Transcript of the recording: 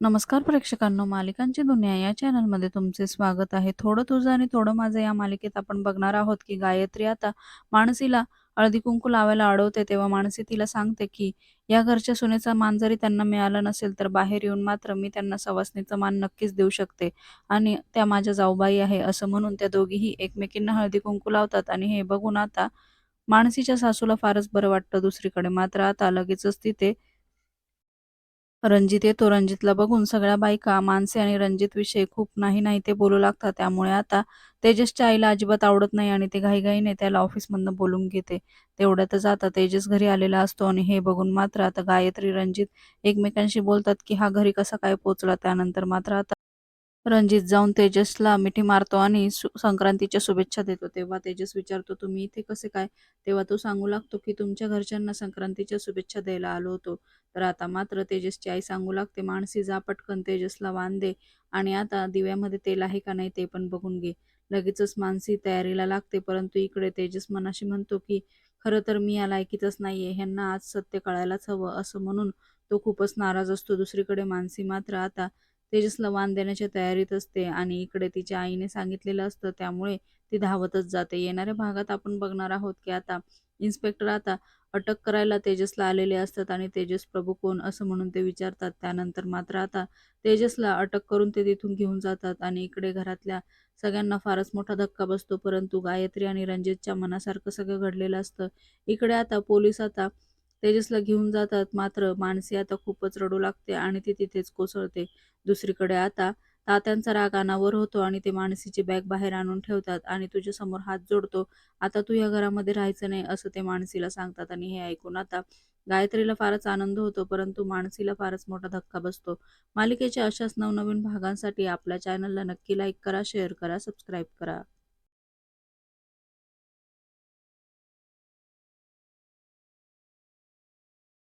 नमस्कार प्रेक्षकांनो, मालिकांची दुनिया या चॅनलमध्ये तुमचे स्वागत आहे. थोडं तुझं आणि थोडं माझं या मालिकेत आपण बघणार आहोत की गायत्री आता मानसीला हळदी-कुंकू लावायला अडवते, तेव्हा मानसी तिला सांगते की या घरच्या सुनेचा मान जरी त्यांना मिळाला नसेल, तर बाहेर येऊन मात्र मी त्यांना सवासणीचा मान नक्कीच देऊ शकते आणि त्या माझ्या जाऊबाई आहे, असं म्हणून त्या दोघीही एकमेकींना हळदी-कुंकू लावतात आणि हे बघून आता मानसीच्या सासूला फारच बरं वाटतं. दुसरीकडे मात्र आता लगेचच तिथे रणजित येतो. रणजितला बघून सगळ्या बायका मानसी आणि रणजित विषयी खूप नाही नाही ते बोलू लागतात. त्यामुळे आता तेजसच्या आईला अजिबात आवडत नाही आणि ते घाईघाईने त्याला ऑफिसमधनं बोलून घेते. तेवढ्यातच आता तेजस घरी आलेला असतो आणि हे बघून मात्र आता गायत्री, रणजित एकमेकांशी बोलतात की हा घरी कसा काय पोचला त्यानंतर मात्र आता रणजित जाऊन तेजसला मिठी मारतो आणि संक्रांतीच्या शुभेच्छा देतो. तेव्हा तेजस विचारतो, तुम्ही इथे कसे काय? तेव्हा तो सांगू लागतो की तुमच्या घरच्यांना संक्रांतीच्या शुभेच्छा द्यायला आलो होतो. तर आता मात्र तेजसची आई सांगू लागते, माणसी जा पटकन तेजसला वान दे आणि आता दिव्यामध्ये तेल आहे का नाही ते पण बघून घे. लगेचच मानसी तयारीला लागते. परंतु इकडे तेजस मनाशी म्हणतो की खरं तर मी या लायकीतच नाहीये. ह्यांना आज सत्य कळायलाच हवं असं म्हणून तो खूपच नाराज असतो. दुसरीकडे मानसी मात्र आता तेजसला वाण देण्याच्या तयारीत असते आणि इकडे तिच्या आईने सांगितलेलं असतं त्यामुळे ती धावतच जाते. येणाऱ्या भागात आपण बघणार आहोत की आता इन्स्पेक्टर आता अटक करायला तेजसला आलेले असतात आणि तेजस प्रभू कोण असं म्हणून ते विचारतात. त्यानंतर मात्र आता तेजसला अटक करून ते तिथून घेऊन जातात आणि इकडे घरातल्या सगळ्यांना फारच मोठा धक्का बसतो. परंतु गायत्री आणि रणजितच्या मनासारखं सगळं घडलेलं असतं. इकडे आता पोलीस आता तेजसला घेऊन जातात. मात्र मानसी आता खूपच रडू लागते आणि ती तिथेच कोसळते. दुसरीकडे आता तात्यांचा राग अनावर होतो आणि ते मानसीची बॅग बाहेर आणून ठेवतात आणि तुझ्या समोर हात जोडतो. आता तू या घरामध्ये राहायचं नाही असं ते मानसीला सांगतात आणि हे ऐकून आता गायत्रीला फारच आनंद होतो. परंतु मानसीला फारच मोठा धक्का बसतो. मालिकेच्या अशाच नवनवीन भागांसाठी आपल्या चॅनलला नक्की लाईक करा, शेअर करा, सबस्क्राईब करा.